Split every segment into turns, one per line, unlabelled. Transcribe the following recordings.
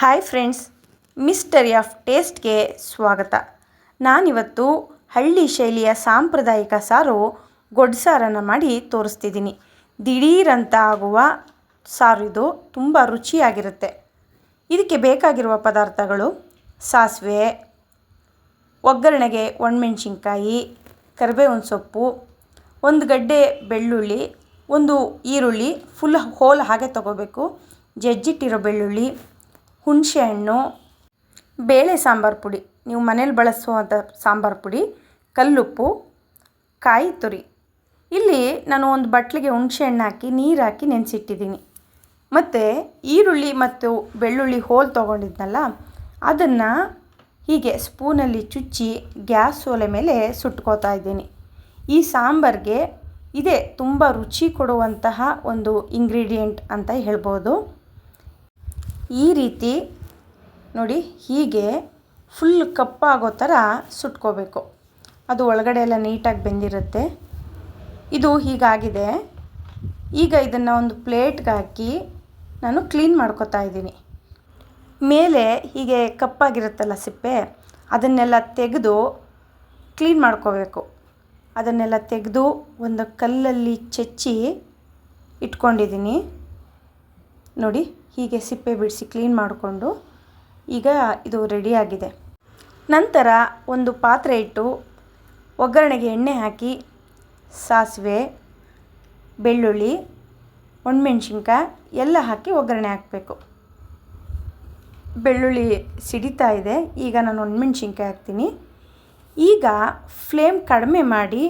Hi friends, mystery of ಟೇಸ್ಟ್ಗೆ ಸ್ವಾಗತ. ನಾನಿವತ್ತು ಹಳ್ಳಿ ಶೈಲಿಯ ಸಾಂಪ್ರದಾಯಿಕ ಸಾರು ಗೊಡ್ಸಾರನ್ನು ಮಾಡಿ ತೋರಿಸ್ತಿದ್ದೀನಿ. ದಿಢೀರಂತ ಆಗುವ ಸಾರು ಇದು, ತುಂಬ ರುಚಿಯಾಗಿರುತ್ತೆ. ಇದಕ್ಕೆ ಬೇಕಾಗಿರುವ ಪದಾರ್ಥಗಳು ಸಾಸಿವೆ, ಒಗ್ಗರಣೆಗೆ ಒಣಮೆಣ್ಸಿನ್ಕಾಯಿ, ಕರಿಬೇವಿನ ಸೊಪ್ಪು, ಒಂದು ಗಡ್ಡೆ ಬೆಳ್ಳುಳ್ಳಿ, ಒಂದು ಈರುಳ್ಳಿ ಫುಲ್ ಹೋಲ್ ಹಾಗೆ ತಗೋಬೇಕು. ಜಜ್ಜಿಟ್ಟಿರೋ ಬೆಳ್ಳುಳ್ಳಿ ಹುಣಸೆಹಣ್ಣು ಬೇಳೆ ಸಾಂಬಾರು ಪುಡಿ, ನೀವು ಮನೇಲಿ ಬಳಸುವಂಥ ಸಾಂಬಾರು ಪುಡಿ, ಕಲ್ಲುಪ್ಪು, ಕಾಯಿ ತುರಿ. ಇಲ್ಲಿ ನಾನು ಒಂದು ಬಟ್ಲಿಗೆ ಹುಣಸೆಹಣ್ಣು ಹಾಕಿ, ನೀರು ಹಾಕಿ ನೆನೆಸಿಟ್ಟಿದ್ದೀನಿ. ಮತ್ತು ಈರುಳ್ಳಿ ಮತ್ತು ಬೆಳ್ಳುಳ್ಳಿ ಹೋಲ್ ತೊಗೊಂಡಿದ್ನಲ್ಲ, ಅದನ್ನು ಹೀಗೆ ಸ್ಪೂನಲ್ಲಿ ಚುಚ್ಚಿ ಗ್ಯಾಸ್ ಒಲೆ ಮೇಲೆ ಸುಟ್ಕೋತಾ ಇದ್ದೀನಿ. ಈ ಸಾಂಬಾರಿಗೆ ಇದೇ ತುಂಬ ರುಚಿ ಕೊಡುವಂತಹ ಒಂದು ಇಂಗ್ರೀಡಿಯೆಂಟ್ ಅಂತ ಹೇಳ್ಬೋದು. ಈ ರೀತಿ ನೋಡಿ ಹೀಗೆ ಫುಲ್ ಕಪ್ಪಾಗೋ ಥರ ಸುಟ್ಕೋಬೇಕು. ಅದು ಒಳಗಡೆ ಎಲ್ಲ ನೀಟಾಗಿ ಬೆಂದಿರುತ್ತೆ. ಇದು ಹೀಗಾಗಿದೆ. ಈಗ ಇದನ್ನು ಒಂದು ಪ್ಲೇಟ್ಗೆ ಹಾಕಿ ನಾನು ಕ್ಲೀನ್ ಮಾಡ್ಕೊತಾ ಇದ್ದೀನಿ. ಮೇಲೆ ಹೀಗೆ ಕಪ್ಪಾಗಿರುತ್ತಲ್ಲ ಸಿಪ್ಪೆ, ಅದನ್ನೆಲ್ಲ ತೆಗೆದು ಕ್ಲೀನ್ ಮಾಡ್ಕೋಬೇಕು. ಅದನ್ನೆಲ್ಲ ತೆಗೆದು ಒಂದು ಕಲ್ಲಲ್ಲಿ ಚೆಚ್ಚಿ ಇಟ್ಕೊಂಡಿದ್ದೀನಿ. ನೋಡಿ ಹೀಗೆ ಸಿಪ್ಪೆ ಬಿಡಿಸಿ ಕ್ಲೀನ್ ಮಾಡಿಕೊಂಡು ಈಗ ಇದು ರೆಡಿಯಾಗಿದೆ ನಂತರ ಒಂದು ಪಾತ್ರೆ ಇಟ್ಟು ಒಗ್ಗರಣೆಗೆ ಎಣ್ಣೆ ಹಾಕಿ, ಸಾಸಿವೆ, ಬೆಳ್ಳುಳ್ಳಿ, ಒಣಮೆಣ್ಸಿನ್ಕಾಯಿ ಎಲ್ಲ ಹಾಕಿ ಒಗ್ಗರಣೆ ಹಾಕಬೇಕು. ಬೆಳ್ಳುಳ್ಳಿ ಸಿಡಿತಾ ಇದೆ, ಈಗ ನಾನು ಒಣಮೆಣ್ಸಿನ್ಕಾಯಿ ಹಾಕ್ತೀನಿ. ಈಗ ಫ್ಲೇಮ್ ಕಡಿಮೆ ಮಾಡಿ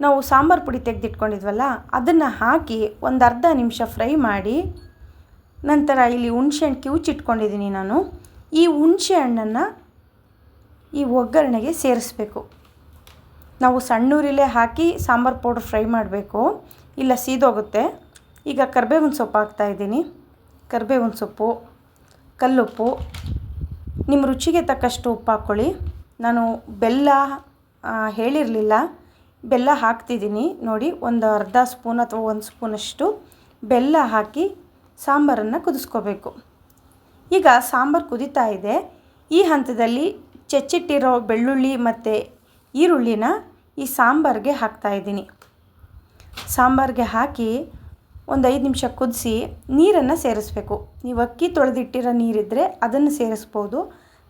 ನಾವು ಸಾಂಬಾರು ಪುಡಿ ತೆಗೆದಿಟ್ಕೊಂಡಿದ್ವಲ್ಲ, ಅದನ್ನು ಹಾಕಿ ಒಂದು ಅರ್ಧ ನಿಮಿಷ ಫ್ರೈ ಮಾಡಿ ನಂತರ ಇಲ್ಲಿ ಹುಣ್ಸೆಹಣ್ಣು ಕಿವುಚಿಟ್ಕೊಂಡಿದ್ದೀನಿ ನಾನು. ಈ ಹುಣಸೆ ಹಣ್ಣನ್ನು ಈ ಒಗ್ಗರಣೆಗೆ ಸೇರಿಸ್ಬೇಕು. ನಾವು ಸಣ್ಣೂರಿಲೇ ಹಾಕಿ ಸಾಂಬಾರು ಪೌಡ್ರ್ ಫ್ರೈ ಮಾಡಬೇಕು. ಇಲ್ಲ ಸೀದೋಗುತ್ತೆ. ಈಗ ಕರ್ಬೇವಿನ ಸೊಪ್ಪು ಹಾಕ್ತಾಯಿದ್ದೀನಿ ಕರ್ಬೇವಿನ ಸೊಪ್ಪು, ಕಲ್ಲುಪ್ಪು. ನಿಮ್ಮ ರುಚಿಗೆ ತಕ್ಕಷ್ಟು ಉಪ್ಪು ಹಾಕ್ಕೊಳ್ಳಿ. ನಾನು ಬೆಲ್ಲ ಹೇಳಿರಲಿಲ್ಲ. ಬೆಲ್ಲ ಹಾಕ್ತಿದ್ದೀನಿ. ನೋಡಿ, ಒಂದು ಅರ್ಧ ಸ್ಪೂನ್ ಅಥವಾ ಒಂದು ಸ್ಪೂನಷ್ಟು ಬೆಲ್ಲ ಹಾಕಿ ಸಾಂಬಾರನ್ನು ಕುದಿಸ್ಕೋಬೇಕು. ಈಗ ಸಾಂಬಾರು ಕುದೀತಾ ಇದೆ. ಈ ಹಂತದಲ್ಲಿ ಚೆಚ್ಚಿಟ್ಟಿರೋ ಬೆಳ್ಳುಳ್ಳಿ ಮತ್ತು ಈರುಳ್ಳಿನ ಈ ಸಾಂಬಾರಿಗೆ ಹಾಕ್ತಾಯಿದ್ದೀನಿ ಸಾಂಬಾರಿಗೆ ಹಾಕಿ ಒಂದು ಐದು ನಿಮಿಷ ಕುದಿಸಿ ನೀರನ್ನು ಸೇರಿಸ್ಬೇಕು. ನೀವು ಅಕ್ಕಿ ತೊಳೆದಿಟ್ಟಿರೋ ನೀರಿದ್ದರೆ ಅದನ್ನು ಸೇರಿಸ್ಬೋದು.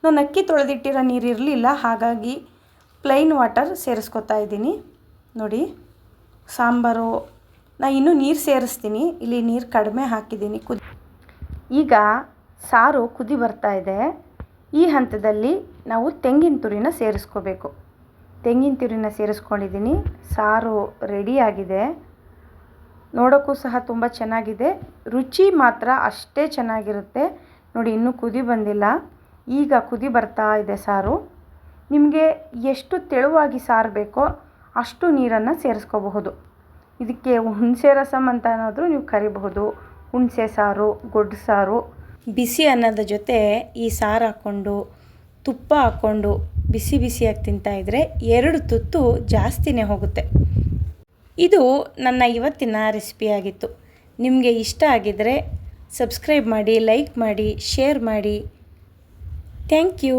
ನಾನು ಅಕ್ಕಿ ತೊಳೆದಿಟ್ಟಿರೋ ನೀರು ಇರಲಿಲ್ಲ, ಹಾಗಾಗಿ ಪ್ಲೈನ್ ವಾಟರ್ ಸೇರಿಸ್ಕೊತಾ ಇದ್ದೀನಿ. ನೋಡಿ, ಸಾಂಬಾರು ನಾನು ಇನ್ನೂ ನೀರು ಸೇರಿಸ್ತೀನಿ. ಇಲ್ಲಿ ನೀರು ಕಡಿಮೆ ಹಾಕಿದ್ದೀನಿ. ಕುದಿ ಈಗ ಸಾರು ಕುದಿ ಬರ್ತಾ ಇದೆ. ಈ ಹಂತದಲ್ಲಿ ನಾವು ತೆಂಗಿನ ತುರಿನ ಸೇರಿಸ್ಕೋಬೇಕು. ತೆಂಗಿನ ತುರಿನ ಸೇರಿಸ್ಕೊಂಡಿದ್ದೀನಿ. ಸಾರು ರೆಡಿಯಾಗಿದೆ ನೋಡೋಕ್ಕೂ ಸಹ ತುಂಬ ಚೆನ್ನಾಗಿದೆ. ರುಚಿ ಮಾತ್ರ ಅಷ್ಟೇ ಚೆನ್ನಾಗಿರುತ್ತೆ. ನೋಡಿ, ಇನ್ನೂ ಕುದಿ ಬಂದಿಲ್ಲ. ಈಗ ಕುದಿ ಬರ್ತಾ ಇದೆ ಸಾರು. ನಿಮಗೆ ಎಷ್ಟು ತೆಳುವಾಗಿ ಸಾರು ಬೇಕೋ ಅಷ್ಟು ನೀರನ್ನು ಸೇರಿಸ್ಕೋಬಹುದು. ಇದಕ್ಕೆ ಹುಣಸೆ ರಸಮ್ ಅಂತ ಏನಾದರೂ ನೀವು ಕರಿಬಹುದು. ಹುಣಸೆ ಸಾರು, ಗೊಡ್ಡು ಸಾರು. ಬಿಸಿ ಅನ್ನದ ಜೊತೆ ಈ ಸಾರು ಹಾಕ್ಕೊಂಡು, ತುಪ್ಪ ಹಾಕ್ಕೊಂಡು ಬಿಸಿ ಬಿಸಿಯಾಗಿ ತಿಂತಾಯಿದ್ರೆ ಎರಡು ತುತ್ತು ಜಾಸ್ತಿನೇ ಹೋಗುತ್ತೆ. ಇದು ನನ್ನ ಇವತ್ತಿನ ರೆಸಿಪಿಯಾಗಿತ್ತು ನಿಮಗೆ ಇಷ್ಟ ಆಗಿದ್ದರೆ ಸಬ್ಸ್ಕ್ರೈಬ್ ಮಾಡಿ, ಲೈಕ್ ಮಾಡಿ, ಶೇರ್ ಮಾಡಿ. Thank you.